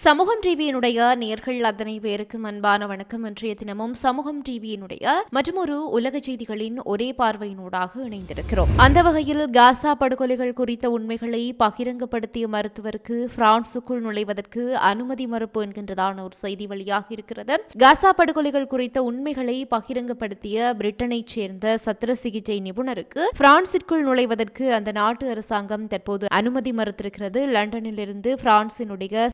சமூகம் டிவியினுடைய நேர்கள் அத்தனை பேருக்கும் அன்பான வணக்கம். இன்றைய தினமும் சமூகம் டிவியினுடைய மற்றொரு உலக செய்திகளின் ஒரே பார்வையினூடாக இணைந்திருக்கிறோம். அந்த வகையில் காசா படுகொலைகள் குறித்த உண்மைகளை பகிரங்கப்படுத்திய மருத்துவருக்கு பிரான்சுக்குள் நுழைவதற்கு அனுமதி மறுப்பு என்கின்றதான ஒரு செய்தி வழியாக இருக்கிறது. காசா படுகொலைகள் குறித்த உண்மைகளை பகிரங்கப்படுத்திய பிரிட்டனைச் சேர்ந்த சத்திர சிகிச்சை நிபுணருக்கு பிரான்சிற்குள் நுழைவதற்கு அந்த நாட்டு அரசாங்கம் தற்போது அனுமதி மறுத்திருக்கிறது. லண்டனிலிருந்து பிரான்சினுடைய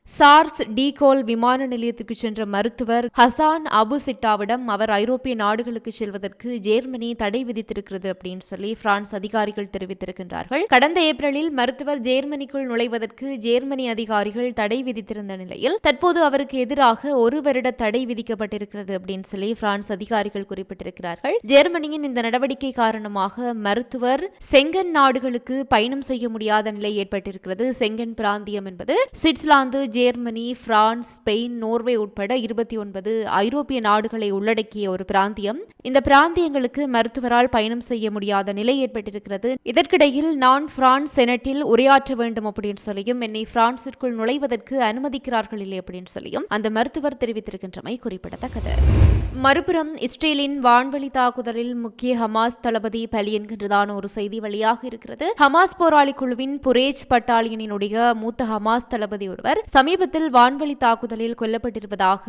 சார்ஸ் டிகோல் விமான நிலையத்துக்கு சென்ற மருத்துவர் ஹசான் அபு சிட்டாவிடம் அவர் ஐரோப்பிய நாடுகளுக்கு செல்வதற்கு ஜேர்மனி தடை விதித்திருக்கிறது அப்படின்னு சொல்லி பிரான்ஸ் அதிகாரிகள் தெரிவித்திருக்கின்றார்கள். கடந்த ஏப்ரலில் மருத்துவர் ஜேர்மனிக்குள் நுழைவதற்கு ஜெர்மனி அதிகாரிகள் தடை விதித்திருந்த நிலையில் தற்போது அவருக்கு எதிராக ஒரு வருட தடை விதிக்கப்பட்டிருக்கிறது அப்படின்னு சொல்லி பிரான்ஸ் அதிகாரிகள் குறிப்பிட்டிருக்கிறார்கள். ஜெர்மனியின் இந்த நடவடிக்கை காரணமாக மருத்துவர் செங்கன் நாடுகளுக்கு பயணம் செய்ய முடியாத நிலை ஏற்பட்டிருக்கிறது. செங்கன் பிராந்தியம் என்பது Switzerland Germany Germany France Spain Norway உட்பட இருபத்தி ஒன்பது ஐரோப்பிய நாடுகளை உள்ளடக்கிய ஒரு பிராந்தியம். இந்த பிராந்தியங்களுக்கு மருத்துவரால் பயணம் செய்ய முடியாத நிலை ஏற்பட்டிருக்கிறது. இதற்கிடையில் நான் பிரான்ஸ் செனட்டில் உரையாற்ற வேண்டும் அப்படின்னு சொல்லியும் என்னை பிரான்சிற்குள் நுழைவதற்கு அனுமதிக்கிறார்கள் இல்லை அப்படின்னு சொல்லியும் அந்த மருத்துவர் தெரிவித்திருக்கின்றமை குறிப்பிடத்தக்கது. மறுபுறம் இஸ்ரேலின் வான்வழி தாக்குதலில் முக்கிய ஹமாஸ் தளபதி பலி என்கின்றதான ஒரு செய்தி வெளியாக இருக்கிறது. ஹமாஸ் போராளி குழுவின் புரேஜ் பட்டாலியனினுடைய மூத்த ஹமாஸ் தளபதி ஒருவர் சமீபத்தில் வான்வழி தாக்குதலில் கொல்லப்பட்டிருப்பதாக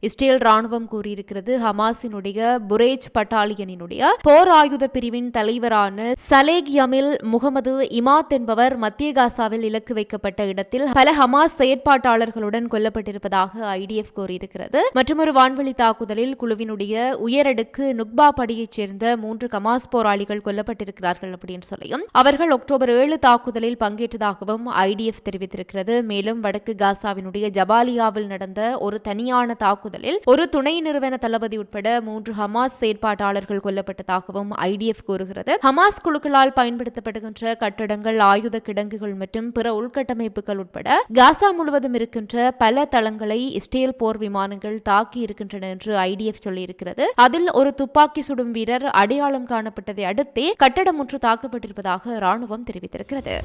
இஸ்ரேல் ராணுவம் கூறியிருக்கிறது. ஹமாஸினுடைய புரேஜ் பட்டாலியனினுடைய போர் ஆயுத பிரிவின் தலைவரான சலேக் யமில் முகமது இமாத் என்பவர் மத்திய காசாவில் இலக்கு வைக்கப்பட்ட இடத்தில் பல ஹமாஸ் செயற்பாட்டாளர்களுடன் கொல்லப்பட்டிருப்பதாக ஐடிஎஃப் கூறியிருக்கிறது. மற்றொரு வான்வழி தாக்குதலில் குழுவினுடைய உயரடுக்கு நுக்பா படியைச் சேர்ந்த மூன்று கமாஸ் போராளிகள் கொல்லப்பட்டிருக்கிறார்கள் அப்படின்னு சொல்லியும் அவர்கள் அக்டோபர் ஏழு தாக்குதலில் பங்கேற்றதாகவும் ஐடிஎஃப் தெரிவித்திருக்கிறது. மேலும் வடக்கு காசாவினுடைய ஜபாலியாவில் நடந்த ஒரு தனியான தாக்குதலில் ஒரு துணை நிறுவன தளபதி உட்பட மூன்று ஹமாஸ் செயற்பாட்டாளர்கள் கொல்லப்பட்டதாகவும் ஐடிஎஃப் கூறுகிறது. ஹமாஸ் குழுக்களால் பயன்படுத்தப்படுகின்ற கட்டடங்கள் ஆயுத கிடங்குகள் மற்றும் பிற உள்கட்டமைப்புகள் உட்பட காசா முழுவதும் இருக்கின்ற பல தளங்களை இஸ்ரேல் போர் விமானங்கள் தாக்கி இருக்கின்றன என்று ஐடிஎஃப் சொல்லியிருக்கிறது. அதில் ஒரு துப்பாக்கி சுடும் வீரர் அடையாளம் காணப்பட்டதை அடுத்தே கட்டடம் ஒன்று தாக்கப்பட்டிருப்பதாக ராணுவம் தெரிவித்திருக்கிறது.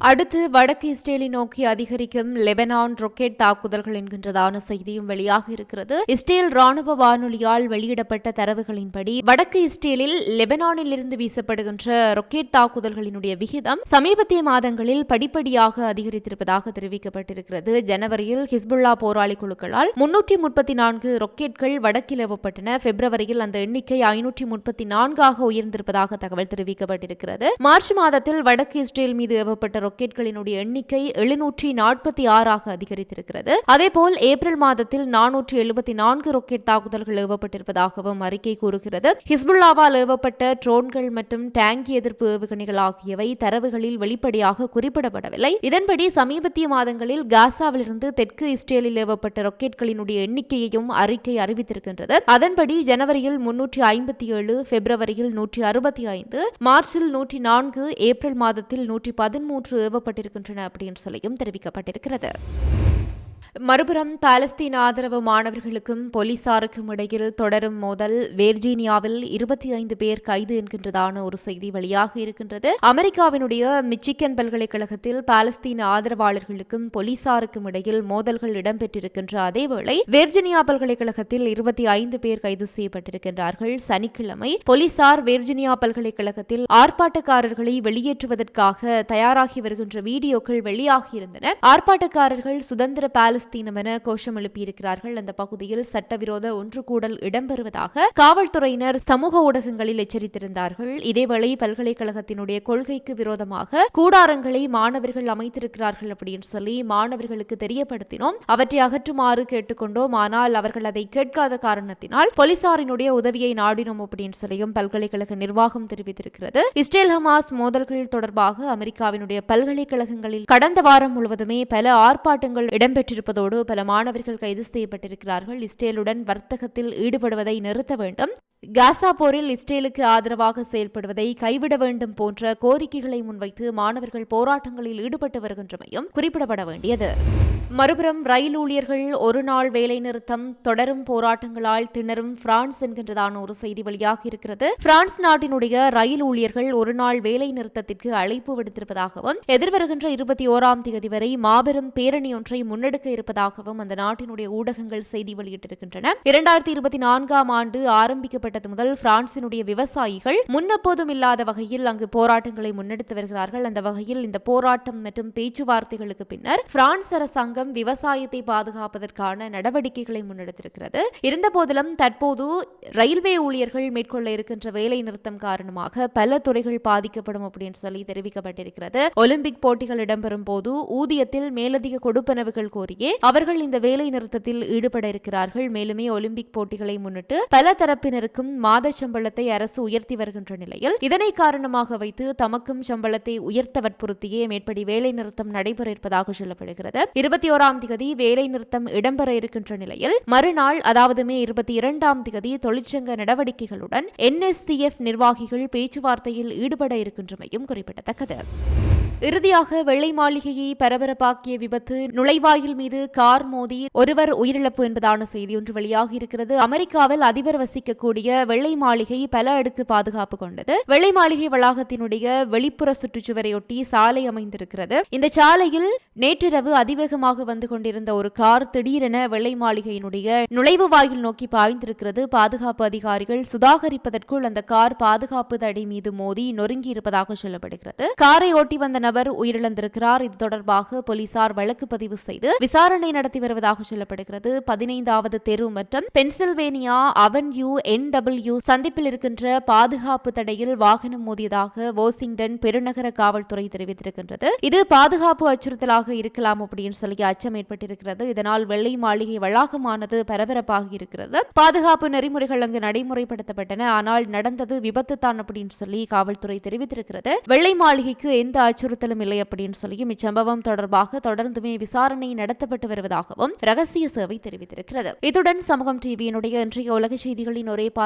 அடுத்து வடக்கு இஸ்ரேலை நோக்கி அதிகரிக்கும் லெபனான் ரொக்கெட் தாக்குதல்கள் என்கின்றதான செய்தியும் வெளியாக இருக்கிறது. இஸ்ரேல் ராணுவ வானொலியால் வெளியிடப்பட்ட தரவுகளின்படி வடக்கு இஸ்ரேலில் லெபனானில் இருந்து வீசப்படுகின்ற ரொக்கெட் தாக்குதல்களினுடைய விகிதம் சமீபத்திய மாதங்களில் படிப்படியாக அதிகரித்திருப்பதாக தெரிவிக்கப்பட்டிருக்கிறது. ஜனவரியில் ஹிஸ்புல்லா போராளி குழுக்களால் முன்னூற்றி முப்பத்தி நான்கு ரொக்கெட்கள் வடக்கில் ஏவப்பட்டன. பிப்ரவரியில் அந்த எண்ணிக்கை ஐநூற்றி முப்பத்தி நான்காக உயர்ந்திருப்பதாக தகவல் தெரிவிக்கப்பட்டிருக்கிறது. மார்ச் மாதத்தில் வடக்கு இஸ்ரேல் மீது ஏவப்பட்ட ராக்கெட்களினுடைய எண்ணிக்கை எழுநூற்றி நாற்பத்தி ஆறாக அதிகரித்திருக்கிறது. அதேபோல் ஏப்ரல் மாதத்தில் நானூற்றி எழுபத்தி நான்கு ராக்கெட் தாக்குதல்கள் ஏவப்பட்டிருப்பதாகவும் அறிக்கை கூறுகிறது. ஹிஸ்புல்லாவால் ஏவப்பட்ட ட்ரோன்கள் மற்றும் டேங்கி எதிர்ப்பு ஏவுகணைகள் ஆகியவை தரவுகளில் வெளிப்படையாக குறிப்பிடப்படவில்லை. இதன்படி சமீபத்திய மாதங்களில் காசாவிலிருந்து தெற்கு இஸ்ரேலில் ஏவப்பட்ட ராக்கெட்களினுடைய எண்ணிக்கையையும் அறிக்கை அறிவித்திருக்கின்றது. அதன்படி ஜனவரியில் முன்னூற்றி ஐம்பத்தி ஏழு பிப்ரவரியில் நூற்றி அறுபத்தி ஐந்து மார்ச்சில் நூற்றி நான்கு ஏப்ரல் மாதத்தில் நூற்றி பதிமூன்று ஏவப்பட்டிருக்கின்றன அப்படின்னு சொல்லியும் தெரிவிக்கப்பட்டிருக்கிறது. மறுபுறம் பாலஸ்தீன் ஆதரவு மாணவர்களுக்கும் போலீசாருக்கும் இடையில் தொடரும் மோதல் வேர்ஜீனியாவில் இருபத்தி ஐந்து பேர் கைது என்கின்றதான ஒரு செய்தி வெளியாக இருக்கின்றது. அமெரிக்காவினுடைய மிச்சிகன் பல்கலைக்கழகத்தில் பாலஸ்தீன் ஆதரவாளர்களுக்கும் போலீசாருக்கும் இடையில் மோதல்கள் இடம்பெற்றிருக்கின்ற அதேவேளை வேர்ஜினியா பல்கலைக்கழகத்தில் இருபத்தி ஐந்து பேர் கைது செய்யப்பட்டிருக்கின்றார்கள். சனிக்கிழமை போலீசார் வேர்ஜினியா பல்கலைக்கழகத்தில் ஆர்ப்பாட்டக்காரர்களை வெளியேற்றுவதற்காக தயாராகி வருகின்ற வீடியோக்கள் வெளியாகியிருந்தன. ஆர்ப்பாட்டக்காரர்கள் சுதந்திர பாலஸ்தீன் பாலஸ்தீனம் என கோஷம் எழுப்பியிருக்கிறார்கள். அந்த பகுதியில் சட்டவிரோத ஒன்று கூடல் இடம்பெறுவதாக காவல்துறையினர் சமூக ஊடகங்களில் எச்சரித்திருந்தார்கள். இதேவேளை பல்கலைக்கழகத்தினுடைய கொள்கைக்கு விரோதமாக கூடாரங்களை மாணவர்கள் அமைத்திருக்கிறார்கள் அப்படின்னு சொல்லி மாணவர்களுக்கு தெரியப்படுத்தினோம். அவற்றை அகற்றுமாறு கேட்டுக்கொண்டோம். ஆனால் அவர்கள் அதை கேட்காத காரணத்தினால் போலீசாரினுடைய உதவியை நாடினோம் அப்படின்னு சொல்லியும் பல்கலைக்கழக நிர்வாகம் தெரிவித்திருக்கிறது. இஸ்ரேல் ஹமாஸ் மோதல்கள் தொடர்பாக அமெரிக்காவினுடைய பல்கலைக்கழகங்களில் கடந்த வாரம் முழுவதுமே பல ஆர்ப்பாட்டங்கள் இடம்பெற்றிருப்பது என்பதோடு பல மாணவர்கள் கைது செய்யப்பட்டிருக்கிறார்கள். இஸ்ரேலுடன் வர்த்தகத்தில் ஈடுபடுவதை நிறுத்த வேண்டும். காசா போரில் இஸ்ரேலுக்கு ஆதரவாக செயல்படுவதை கைவிட வேண்டும் போன்ற கோரிக்கைகளை முன்வைத்து மாணவர்கள் போராட்டங்களில் ஈடுபட்டு வருகின்றமையும் குறிப்பிடப்பட வேண்டியது. மறுபுறம் ரயில் ஊழியர்கள் ஒரு நாள் வேலை நிறுத்தம் தொடரும் போராட்டங்களால் திணறும் பிரான்ஸ் என்கின்றதான ஒரு செய்தி வெளியாக இருக்கிறது. பிரான்ஸ் நாட்டினுடைய ரயில் ஊழியர்கள் ஒரு நாள் வேலை நிறுத்தத்திற்கு அழைப்பு விடுத்திருப்பதாகவும் எதிர்வருகின்ற இருபத்தி ஓராம் தேதி வரை மாபெரும் பேரணி ஒன்றை முன்னெடுக்க இருப்பதாகவும் அந்த நாட்டினுடைய ஊடகங்கள் செய்தி வெளியிட்டிருக்கின்றன. இரண்டாயிரத்தி இருபத்தி நான்காம் ஆண்டு ஆரம்பிக்கப்பட்ட ஆரம்பிக்கப்பட்டது முதல் பிரான்சினுடைய விவசாயிகள் முன்னப்போதும் இல்லாத வகையில் அங்கு போராட்டங்களை முன்னெடுத்து வருகிறார்கள். அந்த வகையில் இந்த போராட்டம் மற்றும் பேச்சுவார்த்தைகளுக்கு பின்னர் பிரான்ஸ் அரசாங்கம் விவசாயத்தை பாதுகாப்பதற்கான நடவடிக்கைகளை முன்னெடுத்திருக்கிறது. இருந்தபோதிலும் தற்போது ரயில்வே ஊழியர்கள் மேற்கொள்ள இருக்கின்ற வேலை நிறுத்தம் காரணமாக பல துறைகள் பாதிக்கப்படும் அப்படின்னு சொல்லி தெரிவிக்கப்பட்டிருக்கிறது. ஒலிம்பிக் போட்டிகள் இடம்பெறும் போது ஊதியத்தில் மேலதிக கொடுப்பனவுகள் கோரியே அவர்கள் இந்த வேலை நிறுத்தத்தில் ஈடுபட இருக்கிறார்கள். மேலுமே ஒலிம்பிக் போட்டிகளை முன்னிட்டு பல தரப்பினருக்கும் மாத சம்பளத்தை அரசு உயர்த்தி வருகின்ற நிலையில் இதனை காரணமாக வைத்து தமக்கும் சம்பளத்தை உயர்த்த வற்புறுத்தியே மேற்படி வேலை நிறுத்தம் நடைபெற இருப்பதாக சொல்லப்படுகிறது. இருபத்தி ஓராம் தேதி வேலை நிறுத்தம் இடம்பெற இருக்கின்ற நிலையில் மறுநாள் அதாவது மே இருபத்தி இரண்டாம் தேதி தொழிற்சங்க நடவடிக்கைகளுடன் என்எஸ்டிஎஃப் நிர்வாகிகள் பேச்சுவார்த்தையில் ஈடுபட இருக்கின்றமையும் குறிப்பிடத்தக்கது. இறுதியாக வெள்ளை மாளிகையை பரபரப்பாக்கிய விபத்து நுழைவாயில் மீது கார் மோதி ஒருவர் உயிரிழப்பு என்பதான செய்தி ஒன்று வெளியாகி இருக்கிறது. அமெரிக்காவில் அதிபர் வசிக்கக்கூடிய வெள்ளை மாளிகை பல அடுக்கு பாதுகாப்பு கொண்டது. வெள்ளை மாளிகை வளாகத்தினுடைய வெளிப்புற சுற்றுச்சுவரையொட்டி சாலை அமைந்திருக்கிறது. இந்த சாலையில் நேற்றிரவு அதிவேகமாக வந்து கொண்டிருந்த ஒரு கார் திடீரென வெள்ளை மாளிகையினுடைய நுழைவு வாயில் நோக்கி பாய்ந்திருக்கிறது. பாதுகாப்பு அதிகாரிகள் சுதாகரிப்பதற்குள் அந்த கார் பாதுகாப்பு தடை மீது மோதி நொறுங்கி இருப்பதாக சொல்லப்படுகிறது. காரை ஓட்டி வந்த நபர் உயிரிழந்திருக்கிறார். இது தொடர்பாக போலீசார் வழக்கு பதிவு செய்து விசாரணை நடத்தி வருவதாக சொல்லப்படுகிறது. பதினைந்தாவது தெரு மற்றும் பென்சில்வேனியா அவென்யூ என் டபிள்யூ சந்திப்பில் இருக்கின்ற பாதுகாப்பு தடையில் வாகனம் மோதியதாக வாஷிங்டன் பெருநகர காவல்துறை தெரிவித்திருக்கின்றது. இது பாதுகாப்பு அச்சுறுத்தலாக இருக்கலாம் அப்படின்னு சொல்லி அச்சம் ஏற்பட்டிருக்கிறது. இதனால் வெள்ளை மாளிகை வளாகமானது பரபரப்பாக இருக்கிறது. பாதுகாப்பு நெறிமுறைகள் அங்கு நடைமுறைப்படுத்தப்பட்டன. ஆனால் நடந்தது விபத்து தான் அப்படின்னு சொல்லி காவல்துறை தெரிவித்திருக்கிறது. வெள்ளை மாளிகைக்கு எந்த அச்சுறுத்தலும் இல்லை அப்படின்னு சொல்லியும் இச்சம்பவம் தொடர்பாக தொடர்ந்துமே விசாரணை நடத்தப்பட்டு வருவதாகவும் ரகசிய சேவை தெரிவித்திருக்கிறது. இத்துடன் சமூகம் டிவியினுடைய இன்றைய உலக செய்திகளின் ஒரே பார்வை